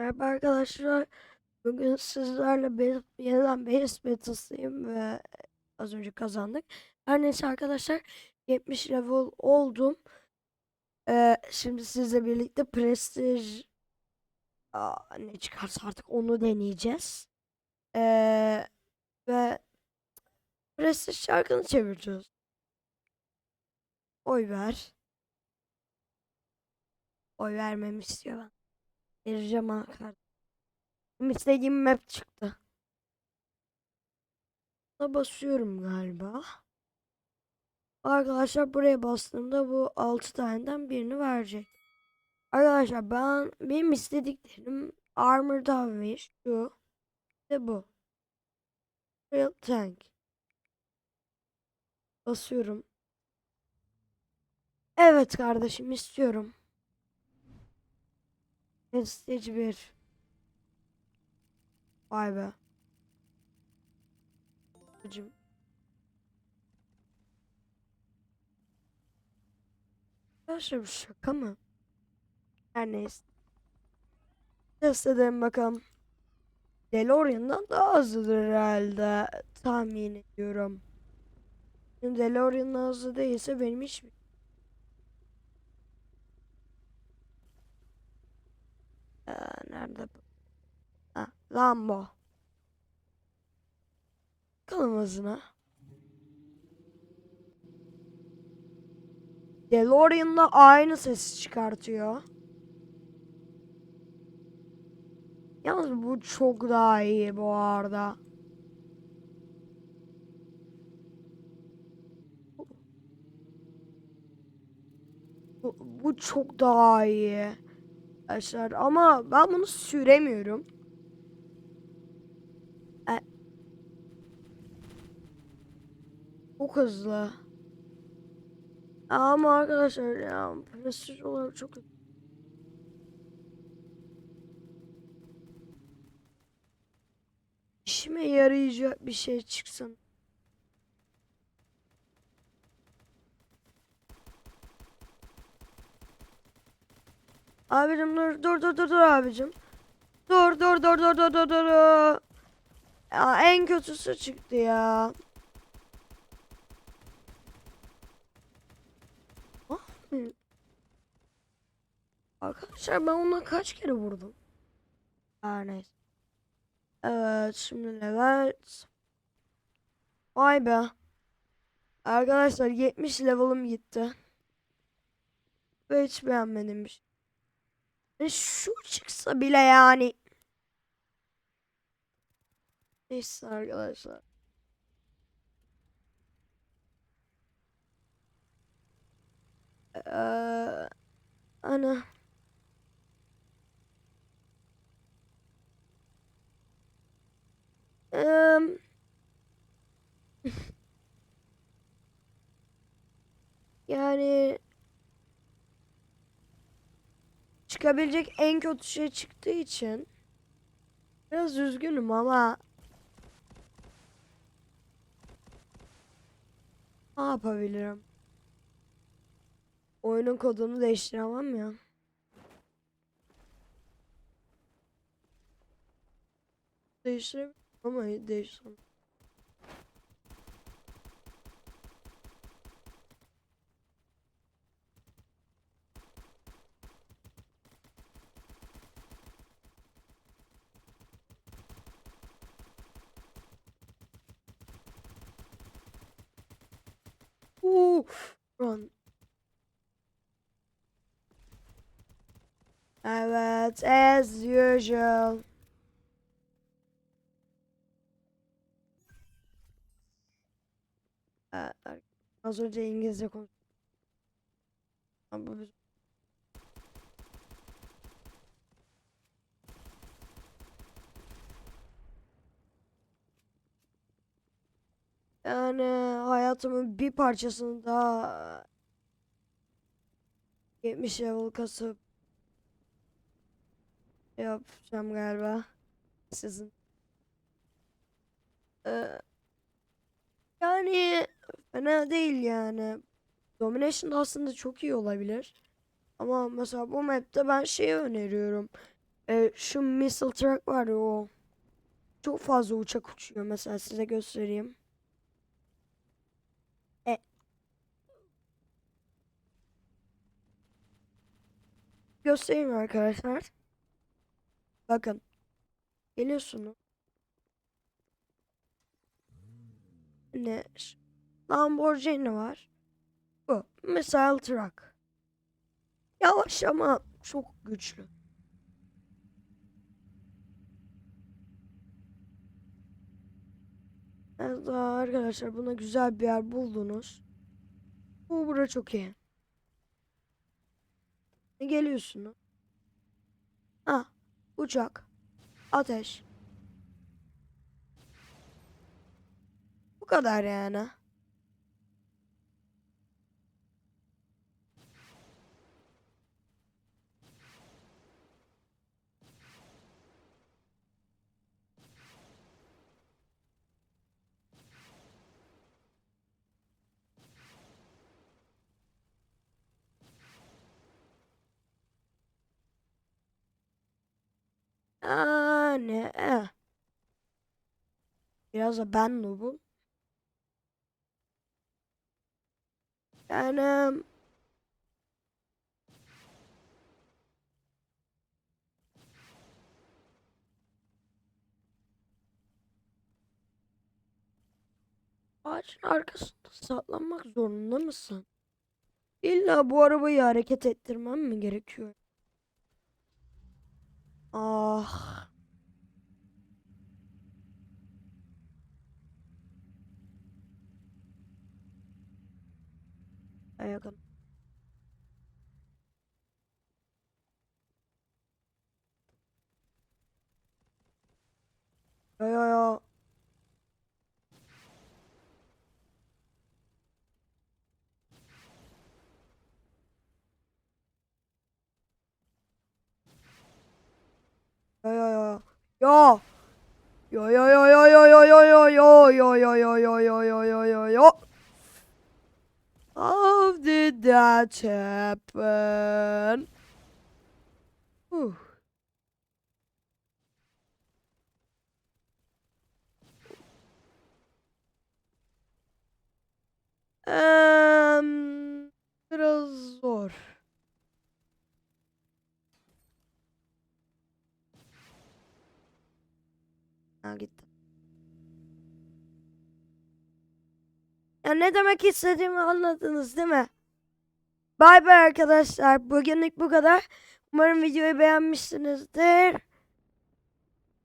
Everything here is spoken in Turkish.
Merhaba arkadaşlar. Bugün sizlerle be- yeniden Base Battles'tayım ve az önce kazandık. Her neyse arkadaşlar 70 level oldum. Ee, şimdi sizle birlikte Prestige Aa, ne çıkarsa artık onu deneyeceğiz. Ee, ve Prestige şarkını çevireceğiz. Oy ver. Oy vermemi istiyor ben. Vereceğim ha kardeşim. İstediğim map çıktı. Buna basıyorum galiba. Arkadaşlar buraya bastığımda bu 6 taneden birini verecek. Arkadaşlar ben benim istediklerim Armor Downway şu ve bu. Real Tank. Basıyorum. Evet kardeşim istiyorum. Prestige 1. Vay be. Hacım. Arkadaşlar bu şaka mı? Her neyse. Test edelim bakalım. DeLorean'dan daha hızlıdır herhalde. Tahmin ediyorum. DeLorean'dan hızlı değilse benim hiç Ee, bu? Ha, Lambo. Bakalım hızına. DeLorean'la aynı sesi çıkartıyor. Yalnız bu çok daha iyi bu arada. Bu, bu çok daha iyi. Arkadaşlar ama ben bunu süremiyorum. E, çok hızlı. Ama arkadaşlar ya prestij olarak çok işime yarayacak bir şey çıksın. Abicim dur dur dur dur dur abicim. Dur dur dur dur dur dur dur. Ya en kötüsü çıktı ya. Ah, hı. Arkadaşlar ben ona kaç kere vurdum? Her neyse. Evet şimdi level. Vay be. Arkadaşlar 70 level'ım gitti. Ve hiç beğenmedim bir şey. E şu çıksa bile yani. Neyse arkadaşlar. Ee, ana. Em, yani çıkabilecek en kötü şey çıktığı için biraz üzgünüm ama ne yapabilirim? Oyunun kodunu değiştiremem ya. Değiştirebilirim ama değiştiremem. Uuu, run. Evet, as usual. Ee, Az önce İngilizce konuştum. Ama bu Yani hayatımın bir parçasını daha 70 level kasıp yapacağım galiba sizin. Ee, yani fena değil yani. Domination aslında çok iyi olabilir. Ama mesela bu map'te ben şeyi öneriyorum. e, şu missile truck var ya o. Çok fazla uçak uçuyor mesela size göstereyim. Göstereyim arkadaşlar. Bakın. Geliyorsunuz. Ne? Lamborghini var. Bu. Missile truck. Yavaş ama çok güçlü. Evet arkadaşlar buna güzel bir yer buldunuz. Bu bura çok iyi. Ne geliyorsunuz? Ha, uçak, ateş. Bu kadar yani. Yani eh. Biraz da ben noobum. Yani ağacın arkasında saklanmak zorunda mısın? İlla bu arabayı hareket ettirmem mi gerekiyor? Ah. Ayakkabı. Yo. Yo. Yo yo yo yo yo yo yo yo yo yo yo yo yo yo yo yo yo. How did that happen? Whew. Ha gitti. Ya ne demek istediğimi anladınız değil mi? Bay bay arkadaşlar. Bugünlük bu kadar. Umarım videoyu beğenmişsinizdir.